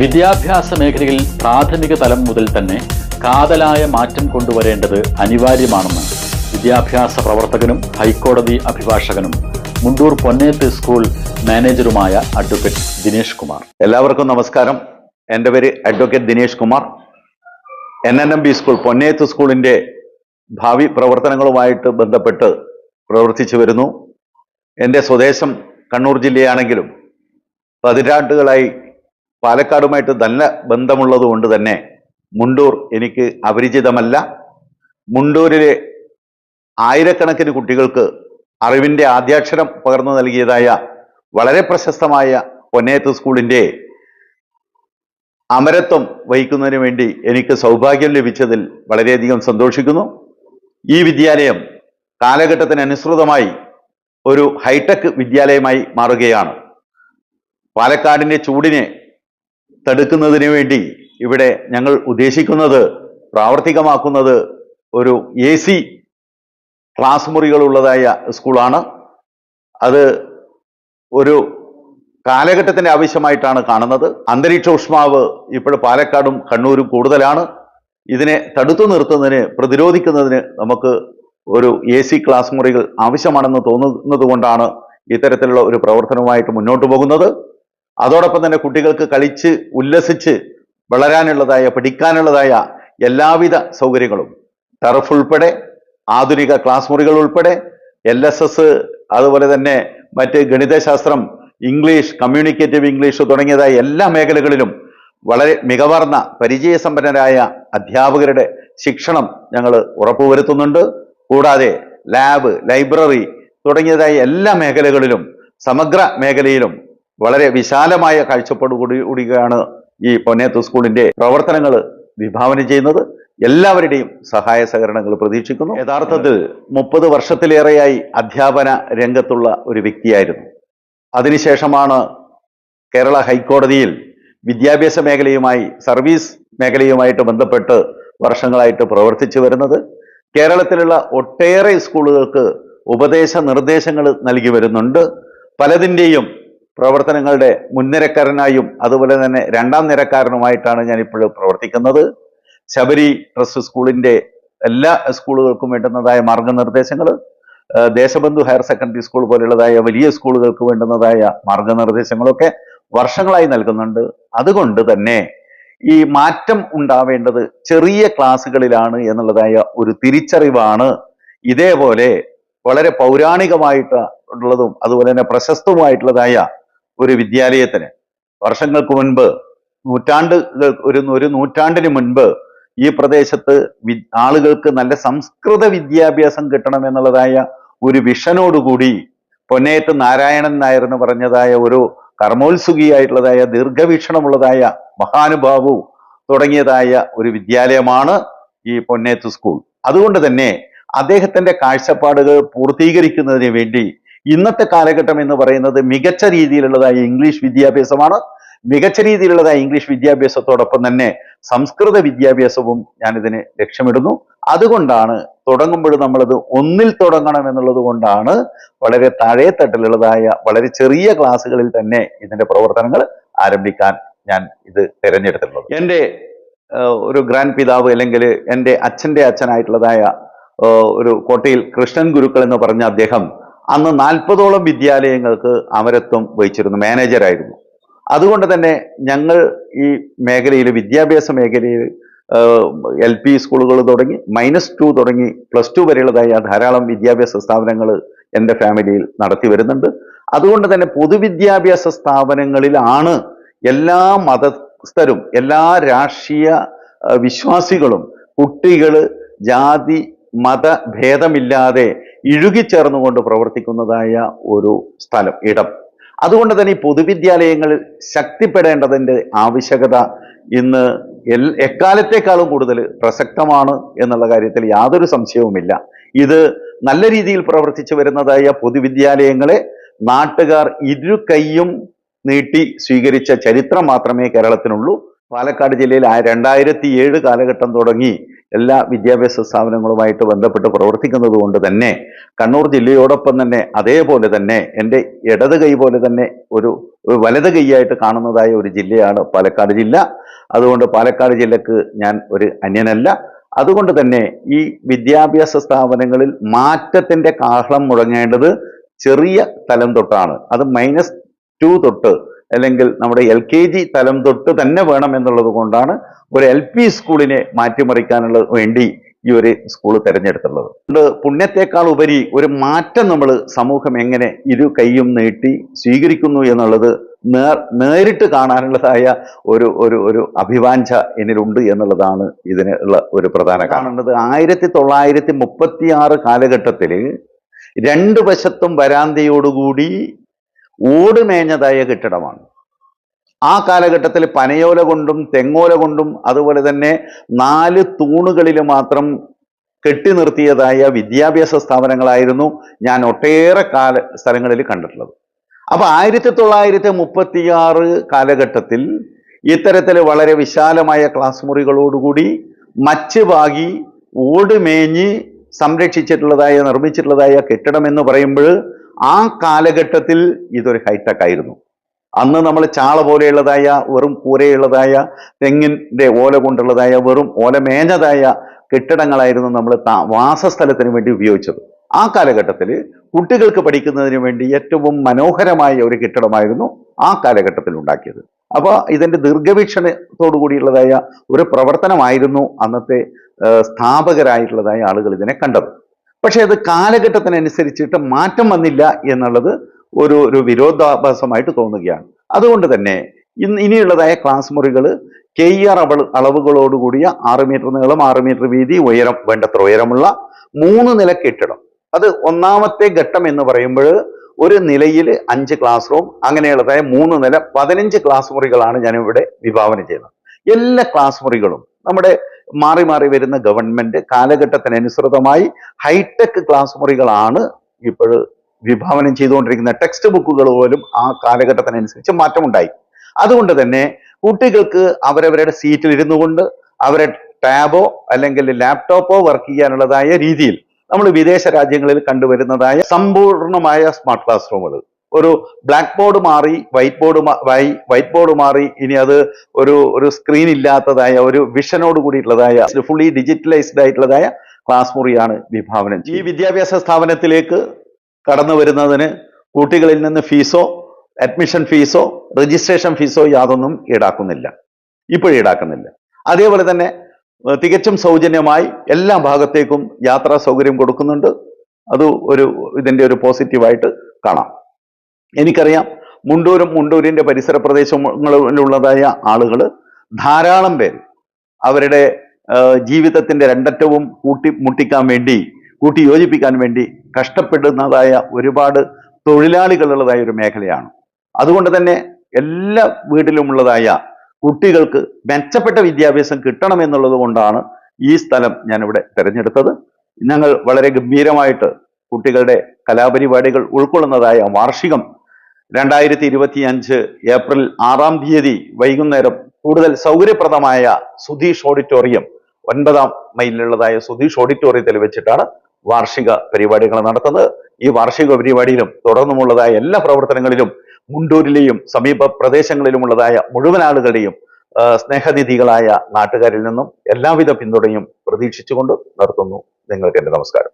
വിദ്യാഭ്യാസ മേഖലയിൽ പ്രാഥമിക തലം മുതൽ തന്നെ കാതലായ മാറ്റം കൊണ്ടുവരേണ്ടത് അനിവാര്യമാണെന്ന് വിദ്യാഭ്യാസ പ്രവർത്തകനും ഹൈക്കോടതി അഭിഭാഷകനും മുണ്ടൂർ പൊന്നേത്ത് സ്കൂൾ മാനേജറുമായ അഡ്വക്കേറ്റ് ദിനേഷ് കുമാർ. എല്ലാവർക്കും നമസ്കാരം. എന്റെ പേര് advocate Dinesh Kumar. N N M B school Ponneth സ്കൂളിന്റെ ഭാവി പ്രവർത്തനങ്ങളുമായിട്ട് ബന്ധപ്പെട്ട് പ്രവർത്തിച്ചു വരുന്നു. എന്റെ സ്വദേശം കണ്ണൂർ ജില്ലയാണെങ്കിലും പതിറ്റാണ്ടുകളായി പാലക്കാടുമായിട്ട് നല്ല ബന്ധമുള്ളത് കൊണ്ട് തന്നെ മുണ്ടൂർ എനിക്ക് അപരിചിതമല്ല. മുണ്ടൂരിലെ ആയിരക്കണക്കിന് കുട്ടികൾക്ക് അറിവിന്റെ ആദ്യാക്ഷരം പകർന്നു നൽകിയതായ വളരെ പ്രശസ്തമായ പൊന്നേത്ത് സ്കൂളിന്റെ അമരത്വം വഹിക്കുന്നതിന് വേണ്ടി എനിക്ക് സൗഭാഗ്യം ലഭിച്ചതിൽ വളരെയധികം സന്തോഷിക്കുന്നു. ഈ വിദ്യാലയം കാലഘട്ടത്തിനനുസൃതമായി ഒരു ഹൈടെക് വിദ്യാലയമായി മാറുകയാണ്. പാലക്കാടിന്റെ ചൂടിനെ തടുക്കുന്നതിന് വേണ്ടി ഇവിടെ ഞങ്ങൾ ഉദ്ദേശിക്കുന്നത് പ്രാവർത്തികമാക്കുന്നത് ഒരു എ സി ക്ലാസ് മുറികളുള്ളതായ സ്കൂളാണ്. അത് ഒരു കാലഘട്ടത്തിന്റെ ആവശ്യമായിട്ടാണ് കാണുന്നത്. അന്തരീക്ഷ ഊഷ്മാവ് ഇപ്പോൾ പാലക്കാടും കണ്ണൂരും കൂടുതലാണ്. ഇതിനെ തടുത്തു നിർത്തുന്നതിന് പ്രതിരോധിക്കുന്നതിന് നമുക്ക് ഒരു എ സി ക്ലാസ് മുറികൾ ആവശ്യമാണെന്ന് തോന്നുന്നത് കൊണ്ടാണ് ഇത്തരത്തിലുള്ള ഒരു പ്രവർത്തനവുമായിട്ട് മുന്നോട്ട് പോകുന്നത്. അതോടൊപ്പം തന്നെ കുട്ടികൾക്ക് കളിച്ച് ഉല്ലസിച്ച് വളരാനുള്ളതായ പഠിക്കാനുള്ളതായ എല്ലാവിധ സൗകര്യങ്ങളും. ടർഫ് ഉൾപ്പെടെ ആധുനിക ക്ലാസ് മുറികൾ ഉൾപ്പെടെ എൽ എസ് എസ് അതുപോലെ തന്നെ മറ്റ് ഗണിതശാസ്ത്രം ഇംഗ്ലീഷ് കമ്മ്യൂണിക്കേറ്റീവ് ഇംഗ്ലീഷ് തുടങ്ങിയതായ എല്ലാ മേഖലകളിലും വളരെ മികവാർന്ന പരിചയസമ്പന്നരായ അധ്യാപകരുടെ ശിക്ഷണം ഞങ്ങൾ ഉറപ്പുവരുത്തുന്നുണ്ട്. കൂടാതെ ലാബ് ലൈബ്രറി തുടങ്ങിയതായ എല്ലാ മേഖലകളിലും സമഗ്ര മേഖലയിലും വളരെ വിശാലമായ കാഴ്ചപ്പാട് കൂടി കൂടിയാണ് ഈ പൊന്നേത്ത് സ്കൂളിന്റെ പ്രവർത്തനങ്ങൾ വിഭാവനം ചെയ്യുന്നത്. എല്ലാവരുടെയും സഹായ സഹകരണങ്ങൾ പ്രതീക്ഷിക്കുന്നു. യഥാർത്ഥത്തിൽ മുപ്പത് വർഷത്തിലേറെയായി അധ്യാപന രംഗത്തുള്ള ഒരു വ്യക്തിയായിരുന്നു. അതിനുശേഷമാണ് കേരള ഹൈക്കോടതിയിൽ വിദ്യാഭ്യാസ മേഖലയുമായി സർവീസ് മേഖലയുമായിട്ട് ബന്ധപ്പെട്ട് വർഷങ്ങളായിട്ട് പ്രവർത്തിച്ചു വരുന്നത്. കേരളത്തിലുള്ള ഒട്ടേറെ സ്കൂളുകൾക്ക് ഉപദേശ നിർദ്ദേശങ്ങൾ നൽകി വരുന്നുണ്ട്. പലതിന്റെയും പ്രവർത്തനങ്ങളുടെ മുൻനിരക്കാരനായും അതുപോലെ തന്നെ രണ്ടാം നിരക്കാരനുമായിട്ടാണ് ഞാൻ ഇപ്പോൾ പ്രവർത്തിക്കുന്നത്. ശബരി ട്രസ്റ്റ് സ്കൂളിന്റെ എല്ലാ സ്കൂളുകൾക്കും വേണ്ടുന്നതായ മാർഗനിർദ്ദേശങ്ങൾ ദേശബന്ധു ഹയർ സെക്കൻഡറി സ്കൂൾ പോലുള്ളതായ വലിയ സ്കൂളുകൾക്ക് വേണ്ടുന്നതായ മാർഗനിർദ്ദേശങ്ങളൊക്കെ വർഷങ്ങളായി നൽകുന്നുണ്ട്. അതുകൊണ്ട് തന്നെ ഈ മാറ്റം ഉണ്ടാവേണ്ടത് ചെറിയ ക്ലാസ്സുകളിലാണ് എന്നുള്ളതായ ഒരു തിരിച്ചറിവാണ് ഇതേപോലെ വളരെ പൗരാണികമായിട്ട് ഉള്ളതും അതുപോലെ തന്നെ പ്രശസ്തവുമായിട്ടുള്ളതായ ഒരു വിദ്യാലയത്തിന്. വർഷങ്ങൾക്ക് മുൻപ് നൂറ്റാണ്ട് ഒരു ഒരു നൂറ്റാണ്ടിന് മുൻപ് ഈ പ്രദേശത്ത് ആളുകൾക്ക് നല്ല സംസ്കൃത വിദ്യാഭ്യാസം കിട്ടണം എന്നുള്ളതായ ഒരു വിഷനോടുകൂടി പൊന്നേറ്റ് നാരായണൻ നായർ എന്ന് പറഞ്ഞതായ ഒരു കർമ്മോത്സുകിയായിട്ടുള്ളതായ ദീർഘവീക്ഷണമുള്ളതായ മഹാനുഭാവു തുടങ്ങിയതായ ഒരു വിദ്യാലയമാണ് ഈ പൊന്നേത്ത് സ്കൂൾ. അതുകൊണ്ട് തന്നെ അദ്ദേഹത്തിന്റെ കാഴ്ചപ്പാടുകൾ പൂർത്തീകരിക്കുന്നതിന് വേണ്ടി ഇന്നത്തെ കാലഘട്ടം എന്ന് പറയുന്നത് മികച്ച രീതിയിലുള്ളതായ ഇംഗ്ലീഷ് വിദ്യാഭ്യാസമാണ്. മികച്ച രീതിയിലുള്ളതായ ഇംഗ്ലീഷ് വിദ്യാഭ്യാസത്തോടൊപ്പം തന്നെ സംസ്കൃത വിദ്യാഭ്യാസവും ഞാനിതിന് ലക്ഷ്യമിടുന്നു. അതുകൊണ്ടാണ് തുടങ്ങുമ്പോൾ നമ്മളത് ഒന്നിൽ തുടങ്ങണം എന്നുള്ളത് കൊണ്ടാണ് വളരെ താഴെത്തട്ടിലുള്ളതായ വളരെ ചെറിയ ക്ലാസ്സുകളിൽ തന്നെ ഇതിന്റെ പ്രവർത്തനങ്ങൾ ആരംഭിക്കാൻ ഞാൻ ഇത് തിരഞ്ഞെടുത്തിട്ടുള്ളത്. എന്റെ ഒരു ഗ്രാൻഡ് പിതാവ് അല്ലെങ്കിൽ എന്റെ അച്ഛന്റെ അച്ഛനായിട്ടുള്ളതായ ഒരു കോട്ടയിൽ കൃഷ്ണൻ ഗുരുക്കൾ എന്ന് പറഞ്ഞ അദ്ദേഹം അന്ന് നാൽപ്പതോളം വിദ്യാലയങ്ങൾക്ക് അമരത്വം വഹിച്ചിരുന്നു മാനേജരായിരുന്നു അതുകൊണ്ട് തന്നെ ഞങ്ങൾ ഈ മേഖലയിൽ വിദ്യാഭ്യാസ മേഖലയിൽ എൽ പി സ്കൂളുകൾ തുടങ്ങി മൈനസ് ടു തുടങ്ങി പ്ലസ് ടു വരെയുള്ളതായ ധാരാളം വിദ്യാഭ്യാസ സ്ഥാപനങ്ങൾ എന്റെ ഫാമിലിയിൽ നടത്തി വരുന്നുണ്ട്. അതുകൊണ്ട് തന്നെ പൊതുവിദ്യാഭ്യാസ സ്ഥാപനങ്ങളിലാണ് എല്ലാ മതസ്ഥരും എല്ലാ രാഷ്ട്രീയ വിശ്വാസികളും കുട്ടികൾ ജാതി മത ഭേദമില്ലാതെ ഇഴുകിച്ചേർന്നുകൊണ്ട് പ്രവർത്തിക്കുന്നതായ ഒരു സ്ഥലം ഇടം. അതുകൊണ്ട് തന്നെ ഈ പൊതുവിദ്യാലയങ്ങൾ ശക്തിപ്പെടേണ്ടതിന്റെ ആവശ്യകത ഇന്ന് എൽ എക്കാലത്തേക്കാളും കൂടുതൽ പ്രസക്തമാണ് എന്നുള്ള കാര്യത്തിൽ യാതൊരു സംശയവുമില്ല. ഇത് നല്ല രീതിയിൽ പ്രവർത്തിച്ചു വരുന്നതായ പൊതുവിദ്യാലയങ്ങളെ നാട്ടുകാർ ഇരു കൈയും നീട്ടി സ്വീകരിച്ച ചരിത്രം മാത്രമേ കേരളത്തിനുള്ളൂ. പാലക്കാട് ജില്ലയിൽ രണ്ടായിരത്തി ഏഴ് കാലഘട്ടം തുടങ്ങി എല്ലാ വിദ്യാഭ്യാസ സ്ഥാപനങ്ങളുമായിട്ട് ബന്ധപ്പെട്ട് പ്രവർത്തിക്കുന്നത് കൊണ്ട് തന്നെ കണ്ണൂർ ജില്ലയോടൊപ്പം തന്നെ അതേപോലെ തന്നെ എന്റെ ഇടത് കൈ പോലെ തന്നെ ഒരു വലത് കൈയായിട്ട് കാണുന്നതായ ഒരു ജില്ലയാണ് പാലക്കാട് ജില്ല. അതുകൊണ്ട് പാലക്കാട് ജില്ലക്ക് ഞാൻ ഒരു അന്യനല്ല. അതുകൊണ്ട് തന്നെ ഈ വിദ്യാഭ്യാസ സ്ഥാപനങ്ങളിൽ മാറ്റത്തിന്റെ കാഹളം മുഴങ്ങേണ്ടത് ചെറിയ തലം തൊട്ടാണ്. അത് മൈനസ് ടു തൊട്ട് അല്ലെങ്കിൽ നമ്മുടെ എൽ കെ ജി തലം തൊട്ട് തന്നെ വേണം എന്നുള്ളത് കൊണ്ടാണ് ഒരു എൽ പി സ്കൂളിനെ മാറ്റിമറിക്കാനുള്ള വേണ്ടി ഈ ഒരു സ്കൂൾ തിരഞ്ഞെടുത്തുള്ളത് ഇത് പുണ്യത്തെക്കാൾ ഉപരി ഒരു മാറ്റം നമ്മൾ സമൂഹം എങ്ങനെ ഇരു കൈയും നീട്ടി സ്വീകരിക്കുന്നു എന്നുള്ളത് നേർ നേരിട്ട് കാണാനുള്ളതായ ഒരു ഒരു ഒരു അഭിവാഞ്ച എന്നിലുണ്ട് എന്നുള്ളതാണ് ഇതിന് ഉള്ള ഒരു പ്രധാന കാണേണ്ടത് ആയിരത്തി തൊള്ളായിരത്തി മുപ്പത്തി ആറ് കാലഘട്ടത്തിൽ രണ്ട് വശത്തും വരാന്തയോടുകൂടി ഓട് മേഞ്ഞതായ കെട്ടിടമാണ്. ആ കാലഘട്ടത്തിൽ പനയോല കൊണ്ടും തെങ്ങോല കൊണ്ടും അതുപോലെ തന്നെ നാല് തൂണുകളിൽ മാത്രം കെട്ടി നിർത്തിയതായ വിദ്യാഭ്യാസ സ്ഥാപനങ്ങളായിരുന്നു ഞാൻ ഒട്ടേറെ കാല സ്ഥലങ്ങളിൽ കണ്ടിട്ടുള്ളത്. അപ്പൊ ആയിരത്തി തൊള്ളായിരത്തി മുപ്പത്തിയാറ് കാലഘട്ടത്തിൽ ഇത്തരത്തിൽ വളരെ വിശാലമായ ക്ലാസ് മുറികളോടുകൂടി മച്ച് പാകി ഓട് മേഞ്ഞ് സംരക്ഷിച്ചിട്ടുള്ളതായ നിർമ്മിച്ചിട്ടുള്ളതായ കെട്ടിടം എന്ന് പറയുമ്പോൾ ആ കാലഘട്ടത്തിൽ ഇതൊരു ഹൈടെക് ആയിരുന്നു. അന്ന് നമ്മൾ ചാള പോലെയുള്ളതായ വെറും കൂരയുള്ളതായ തെങ്ങിന്റെ ഓല കൊണ്ടുള്ളതായ വെറും ഓല മേഞ്ഞതായ കെട്ടിടങ്ങളായിരുന്നു നമ്മൾ വാസസ്ഥലത്തിന് വേണ്ടി ഉപയോഗിച്ചത്. ആ കാലഘട്ടത്തിൽ കുട്ടികൾക്ക് പഠിക്കുന്നതിന് വേണ്ടി ഏറ്റവും മനോഹരമായ ഒരു കെട്ടിടമായിരുന്നു ആ കാലഘട്ടത്തിൽ ഉണ്ടാക്കിയത്. അപ്പോൾ ഇതിന്റെ ദീർഘവീക്ഷണത്തോടു കൂടിയുള്ളതായ ഒരു പ്രവർത്തനമായിരുന്നു അന്നത്തെ സ്ഥാപകരായിട്ടുള്ളതായ ആളുകൾ ഇതിനെ കണ്ടത്. പക്ഷെ അത് കാലഘട്ടത്തിനനുസരിച്ചിട്ട് മാറ്റം വന്നില്ല എന്നുള്ളത് ഒരു ഒരു വിരോധാഭാസമായിട്ട് തോന്നുകയാണ്. അതുകൊണ്ട് തന്നെ ഇന്ന് ഇനിയുള്ളതായ ക്ലാസ് മുറികൾ കെ ഇ ആർ അവൾ അളവുകളോടുകൂടിയ ആറ് മീറ്റർ നീളം ആറ് മീറ്റർ വീതി ഉയരം വേണ്ടത്ര ഉയരമുള്ള മൂന്ന് നില കെട്ടിടം. അത് ഒന്നാമത്തെ ഘട്ടം എന്ന് പറയുമ്പോൾ ഒരു നിലയിൽ അഞ്ച് ക്ലാസ് റൂം അങ്ങനെയുള്ളതായ മൂന്ന് നില പതിനഞ്ച് ക്ലാസ് മുറികളാണ് ഞാനിവിടെ വിഭാവന ചെയ്യുന്നത്. എല്ലാ ക്ലാസ് മുറികളും നമ്മുടെ മാറി മാറി വരുന്ന ഗവൺമെന്റ് കാലഘട്ടത്തിനനുസൃതമായി ഹൈടെക് ക്ലാസ് മുറികളാണ് ഇപ്പോൾ വിഭാവനം ചെയ്തുകൊണ്ടിരിക്കുന്ന ടെക്സ്റ്റ് ബുക്കുകൾ പോലും ആ കാലഘട്ടത്തിനനുസരിച്ച് മാറ്റമുണ്ടായി. അതുകൊണ്ട് തന്നെ കുട്ടികൾക്ക് അവരവരുടെ സീറ്റിൽ ഇരുന്നു കൊണ്ട് അവരെ ടാബോ അല്ലെങ്കിൽ ലാപ്ടോപ്പോ വർക്ക് ചെയ്യാനുള്ളതായ രീതിയിൽ നമ്മൾ വിദേശ രാജ്യങ്ങളിൽ കണ്ടുവരുന്നതായ സമ്പൂർണമായ സ്മാർട്ട് ക്ലാസ് റൂമുകൾ ഒരു ബ്ലാക്ക് ബോർഡ് മാറി വൈറ്റ് ബോർഡ് വൈറ്റ് ബോർഡ് മാറി ഇനി അത് ഒരു ഒരു സ്ക്രീൻ ഇല്ലാത്തതായ ഒരു വിഷനോട് കൂടിയിട്ടുള്ളതായ ഫുള്ളി ഡിജിറ്റലൈസ്ഡ് ആയിട്ടുള്ളതായ ക്ലാസ് മുറിയാണ് വിഭാവനം ഈ വിദ്യാഭ്യാസ സ്ഥാപനത്തിലേക്ക് കടന്നു വരുന്നതിന് കുട്ടികളിൽ നിന്ന് ഫീസോ അഡ്മിഷൻ ഫീസോ രജിസ്ട്രേഷൻ ഫീസോ യാതൊന്നും ഈടാക്കുന്നില്ല. ഇപ്പോഴും ഈടാക്കുന്നില്ല. അതേപോലെ തന്നെ തികച്ചും സൗജന്യമായി എല്ലാ ഭാഗത്തേക്കും യാത്രാ സൗകര്യം കൊടുക്കുന്നുണ്ട്. അത് ഒരു ഇതിന്റെ ഒരു പോസിറ്റീവായിട്ട് കാണാം. എനിക്കറിയാം മുണ്ടൂരും മുണ്ടൂരിന്റെ പരിസര പ്രദേശങ്ങളിലുള്ളതായ ആളുകൾ ധാരാളം പേർ അവരുടെ ജീവിതത്തിന്റെ രണ്ടറ്റവും കൂട്ടി മുട്ടിക്കാൻ വേണ്ടി കൂട്ടി യോജിപ്പിക്കാൻ വേണ്ടി കഷ്ടപ്പെടുന്നതായ ഒരുപാട് തൊഴിലാളികളുള്ളതായ ഒരു മേഖലയാണ്. അതുകൊണ്ട് തന്നെ എല്ലാ വീട്ടിലുമുള്ളതായ കുട്ടികൾക്ക് മെച്ചപ്പെട്ട വിദ്യാഭ്യാസം കിട്ടണം എന്നുള്ളത് കൊണ്ടാണ് ഈ സ്ഥലം ഞാനിവിടെ തിരഞ്ഞെടുത്തത്. ഞങ്ങൾ വളരെ ഗംഭീരമായിട്ട് കുട്ടികളുടെ കലാപരിപാടികൾ ഉൾക്കൊള്ളുന്നതായ വാർഷികം രണ്ടായിരത്തി ഇരുപത്തി അഞ്ച് ഏപ്രിൽ ആറാം തീയതി വൈകുന്നേരം കൂടുതൽ സൗകര്യപ്രദമായ സുധീഷ് ഓഡിറ്റോറിയം ഒൻപതാം മൈലിലുള്ളതായ സുധീഷ് ഓഡിറ്റോറിയത്തിൽ വെച്ചിട്ടാണ് വാർഷിക പരിപാടികൾ നടത്തുന്നത്. ഈ വാർഷിക പരിപാടിയിലും തുടർന്നുമുള്ളതായ എല്ലാ പ്രവർത്തനങ്ങളിലും മുണ്ടൂരിലെയും സമീപ പ്രദേശങ്ങളിലുമുള്ളതായ മുഴുവൻ ആളുകളുടെയും സ്നേഹനിധികളായ നാട്ടുകാരിൽ നിന്നും എല്ലാവിധ പിന്തുണയും പ്രതീക്ഷിച്ചുകൊണ്ട് നിർത്തുന്നു. നിങ്ങൾക്ക് എന്റെ നമസ്കാരം.